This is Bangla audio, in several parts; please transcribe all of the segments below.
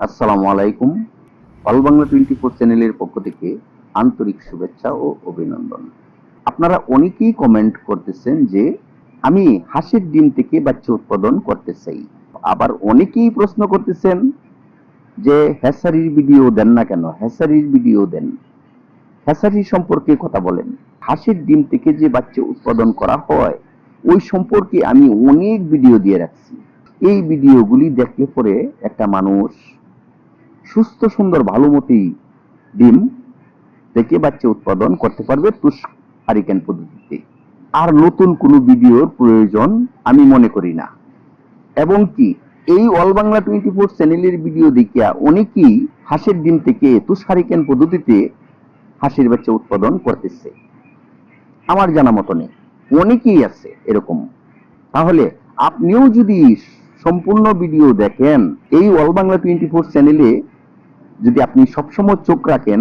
আসসালামু আলাইকুম। অল বাংলা টোয়েন্টি ফোর চ্যানেলের পক্ষ থেকে আন্তরিক শুভেচ্ছা ও অভিনন্দন। আপনারা অনেকেই কমেন্ট করতেছেন যে, আমি হাঁসের ডিম থেকে বাচ্চা উৎপাদন করতে চাই। আবার অনেকেই প্রশ্ন করতেছেন যে হ্যাসারির ভিডিও দেন না কেন? হ্যাসারির ভিডিও দেন। হ্যাসারি সম্পর্কে কথা বলেন। হাঁসের ডিম থেকে যে বাচ্চা উৎপাদন করা হয়, ওই সম্পর্কে আমি অনেক ভিডিও দিয়ে রাখছি। এই ভিডিওগুলি দেখলে পরে একটা মানুষ সুস্থ, সুন্দর ভালো মতোই ডিম থেকে বাচ্চা উৎপাদন করতে পারবে তুষ হারিকেন পদ্ধতিতে। আর নতুন কোনো ভিডিওর প্রয়োজন আমি মনে করি না। এবং কি, এই অল বাংলা টোয়েন্টি ফোর চ্যানেলের ভিডিও দেখিয়া অনেকেই হাঁসের ডিম থেকে তুষ হারিকেন পদ্ধতিতে হাঁসের বাচ্চা উৎপাদন করতেছে। আমার জানা মতো নেই। অনেকেই আছে এরকম। তাহলে আপনিও যদি সম্পূর্ণ ভিডিও দেখেন, এই অল বাংলা টোয়েন্টি ফোর চ্যানেলে যদি আপনি সবসময় চোখ রাখেন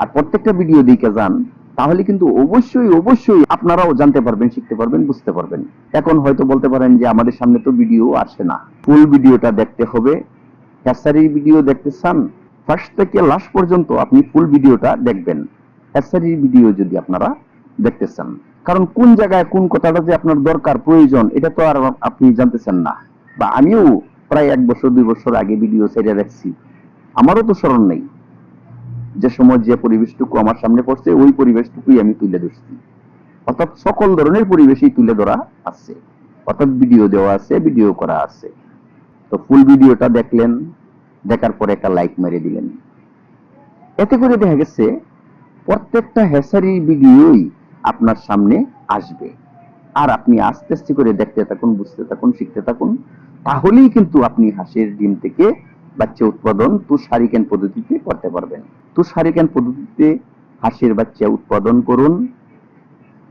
আর প্রত্যেকটা ভিডিও দেখে যান, তাহলে কিন্তু অবশ্যই অবশ্যই আপনারাও জানতে পারবেন, শিখতে পারবেন, বুঝতে পারবেন। এখন হয়তো বলতে পারেন যে আমাদের সামনে তো ভিডিও আসে না। ফুল ভিডিওটা দেখতে হবে। হ্যাসারির ভিডিও দেখতে চান ফার্স্ট থেকে লাস্ট পর্যন্ত আপনি ফুল ভিডিওটা দেখবেন। হ্যাসারির ভিডিও যদি আপনারা দেখতে চান। কারণ কোন জায়গায় কোন কথাটা যে আপনার দরকার, প্রয়োজন, এটা তো আর আপনি জানতেছেন না। বা আমিও প্রায় এক বছর, দুই বছর আগে ভিডিও ছেড়ে রাখছি আমারও তো স্মরণ নেই। যে সময় যে পরিবেশটুকু আমার সামনে পড়ছে, ওই পরিবেশটুকুই আমি তুলে ধরছি। অর্থাৎ সকল ধরনের পরিবেশই তুলে ধরা আছে। অর্থাৎ ভিডিও দেওয়া আছে, ভিডিও করা আছে। তো ফুল ভিডিওটা দেখলেন, দেখার পরে একটা লাইক মেরে দিলেন। এতে করে দেখা গেছে, প্রত্যেকটা হেসারি ভিডিওই আপনার সামনে আসবে। আর আপনি আস্তে আস্তে করে দেখতে থাকুন, বুঝতে থাকুন, শিখতে থাকুন, তাহলেই কিন্তু আপনি হাসির ডিম থেকে বাচ্চা উৎপাদন তুষারিকেন পদ্ধতিতে করতে পারবেন। তুষারিকেন পদ্ধতিতে হাঁসের বাচ্চা উৎপাদন করুন।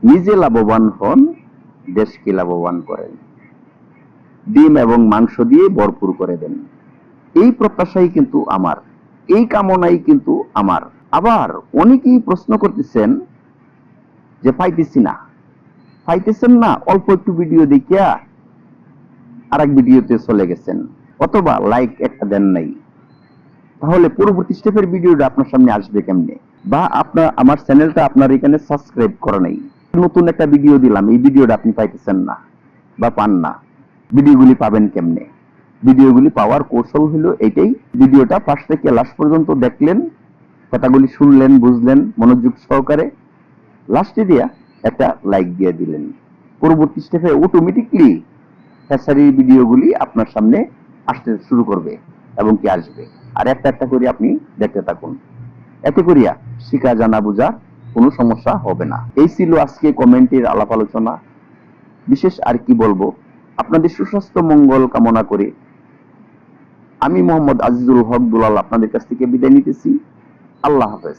নিজে লাভবান হন, দেশকে লাভবান করেন। ডিম এবং মাংস দিয়ে ভরপুর করে দেন। এই প্রত্যাশাই কিন্তু আমার, এই কামনাই কিন্তু আমার। আবার অনেকেই প্রশ্ন করতেছেন যে, পাইতেছি না। পাইতেছেন না, অল্প একটু ভিডিও দেখিয়া আরেক ভিডিওতে চলে গেছেন। অথবা লাইক একটা দেন নাই। তাহলে পরবর্তী স্টেপের ভিডিওটা আপনার সামনে আসবে কেমনে? বা আপনার, আমার চ্যানেলটা আপনার এখানে সাবস্ক্রাইব করা নেই। নতুন একটা ভিডিও দিলাম, এই ভিডিওটা আপনি পাইতেছেন না বা পান না। ভিডিওগুলি পাবেন কেমনে? ভিডিওগুলি পাওয়ার কৌশল হলো এটাই। ভিডিওটা ফার্স্ট থেকে লাস্ট পর্যন্ত দেখলেন, কথাগুলি শুনলেন, বুঝলেন, মনোযোগ সহকারে। লাস্টে দিয়া একটা লাইক দিয়ে দিলেন। পরবর্তী স্টেপে অটোমেটিকলি হ্যাসারির ভিডিওগুলি আপনার সামনে আসতে শুরু করবে এবং কি আসবে। আর একটা একটা করে আপনি দেখতে থাকুন। এতে করিয়া শিখা জানা বোঝা কোনো সমস্যা হবে না। এই ছিল আজকে কমেন্টের আলাপ আলোচনা। বিশেষ আর কি বলব, আপনাদের সুস্বাস্থ্য মঙ্গল কামনা করে আমি মোহাম্মদ আজিজুল হক দুলাল আপনাদের কাছ থেকে বিদায় নিতেছি। আল্লাহ হাফেজ।